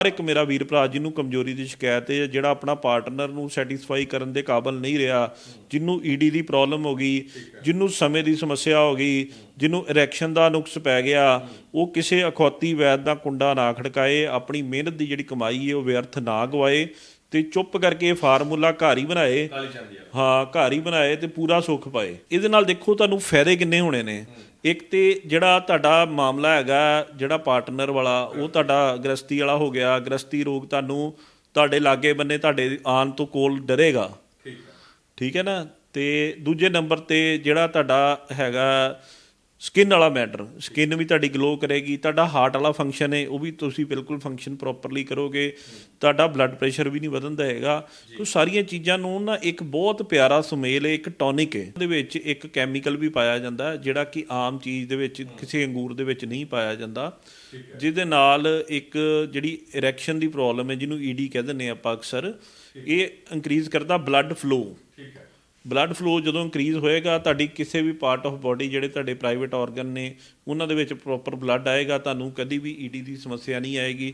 ਹਰ ਇੱਕ ਮੇਰਾ ਵੀਰ ਭਰਾ ਜਿਹਨੂੰ ਕਮਜ਼ੋਰੀ ਦੀ ਸ਼ਿਕਾਇਤ ਹੈ ਜਿਹੜਾ ਆਪਣਾ ਪਾਰਟਨਰ ਨੂੰ ਸੈਟੀਸਫਾਈ ਕਰਨ ਦੇ ਕਾਬਲ ਨਹੀਂ ਰਿਹਾ, ਜਿਹਨੂੰ ਈਡੀ ਦੀ ਪ੍ਰੋਬਲਮ ਹੋ ਗਈ, ਜਿਹਨੂੰ ਸਮੇਂ ਦੀ ਸਮੱਸਿਆ ਹੋ ਗਈ, ਜਿਹਨੂੰ ਇਰੈਕਸ਼ਨ ਦਾ ਨੁਕਸ ਪੈ ਗਿਆ, ਉਹ ਕਿਸੇ ਅਖੌਤੀ ਵੈਦ ਦਾ ਕੁੰਡਾ ਨਾ ਖੜਕਾਏ, ਆਪਣੀ ਮਿਹਨਤ ਦੀ ਜਿਹੜੀ ਕਮਾਈ ਹੈ ਉਹ ਵਿਅਰਥ ਨਾ ਗਵਾਏ। ਤੇ ਚੁੱਪ ਕਰਕੇ ਫਾਰਮੂਲਾ ਘਰ ਹੀ ਬਣਾਏ। ਹਾਂ ਘਰ ਹੀ ਬਣਾਏ ਤੇ ਪੂਰਾ ਸੁੱਖ ਪਾਏ। ਇਹਦੇ ਨਾਲ ਦੇਖੋ ਤੁਹਾਨੂੰ ਫਾਇਦੇ ਕਿੰਨੇ ਹੋਣੇ ਨੇ। ਇੱਕ ਤੇ ਜਿਹੜਾ ਤੁਹਾਡਾ ਮਾਮਲਾ ਹੈਗਾ ਜਿਹੜਾ ਪਾਰਟਨਰ ਵਾਲਾ ਉਹ ਤੁਹਾਡਾ ਗ੍ਰਸਤੀ ਵਾਲਾ ਹੋ ਗਿਆ। ਗ੍ਰਸਤੀ ਰੋਗ ਤੁਹਾਨੂੰ ਤੁਹਾਡੇ ਲਾਗੇ ਬੰਨੇ ਤੁਹਾਡੇ ਆਉਣ ਤੋਂ ਕੋਲ ਡਰੇਗਾ। ਠੀਕ ਆ ਠੀਕ ਹੈ ਨਾ? ਤੇ ਦੂਜੇ ਨੰਬਰ ਤੇ ਜਿਹੜਾ ਤੁਹਾਡਾ ਹੈਗਾ ਸਕਿਨ ਵਾਲਾ ਮੈਟਰ ਸਕਿਨ ਵੀ ਤੁਹਾਡੀ ਗਲੋ ਕਰੇਗੀ ਤੁਹਾਡਾ ਹਾਰਟ ਵਾਲਾ ਫੰਕਸ਼ਨ ਹੈ ਉਹ ਵੀ ਤੁਸੀਂ ਬਿਲਕੁਲ ਫੰਕਸ਼ਨ ਪ੍ਰੋਪਰਲੀ ਕਰੋਗੇ ਤੁਹਾਡਾ ਬਲੱਡ ਪ੍ਰੈਸ਼ਰ ਵੀ ਨਹੀਂ ਵਧਣ ਦੇਗਾ ਤੋ ਸਾਰੀਆਂ ਚੀਜ਼ਾਂ ਨੂੰ ਨਾ ਇੱਕ ਬਹੁਤ ਪਿਆਰਾ ਸੁਮੇਲ ਹੈ ਇੱਕ ਟੌਨਿਕ ਹੈ ਉਹਦੇ ਵਿੱਚ ਇੱਕ ਕੈਮੀਕਲ ਵੀ ਪਾਇਆ ਜਾਂਦਾ ਜਿਹੜਾ ਕਿ ਆਮ ਚੀਜ਼ ਦੇ ਵਿੱਚ ਕਿਸੇ ਅੰਗੂਰ ਦੇ ਵਿੱਚ ਨਹੀਂ ਪਾਇਆ ਜਾਂਦਾ। ਜਿਹਦੇ ਨਾਲ ਇੱਕ ਜਿਹੜੀ ਇਰੈਕਸ਼ਨ ਦੀ ਪ੍ਰੋਬਲਮ ਹੈ ਜਿਹਨੂੰ ਈਡੀ ਕਹਿ ਦਿੰਦੇ ਆਪਾਂ ਅਕਸਰ ਇਹ ਇਨਕਰੀਜ਼ ਕਰਦਾ ਬਲੱਡ ਫਲੋ ਠੀਕ ਹੈ। ਬਲੱਡ ਫਲੋ ਜਦੋਂ ਇਨਕਰੀਜ਼ ਹੋਏਗਾ, ਤੁਹਾਡੀ ਕਿਸੇ ਵੀ ਪਾਰਟ ਆਫ ਬਾਡੀ ਜਿਹੜੇ ਤੁਹਾਡੇ ਪ੍ਰਾਈਵੇਟ ਆਰਗਨ ਨੇ, ਉਹਨਾਂ ਦੇ ਵਿੱਚ ਪ੍ਰੋਪਰ ਬਲੱਡ ਆਏਗਾ, ਤੁਹਾਨੂੰ ਕਦੀ ਵੀ ਈਡੀ ਦੀ ਸਮੱਸਿਆ ਨਹੀਂ ਆਏਗੀ।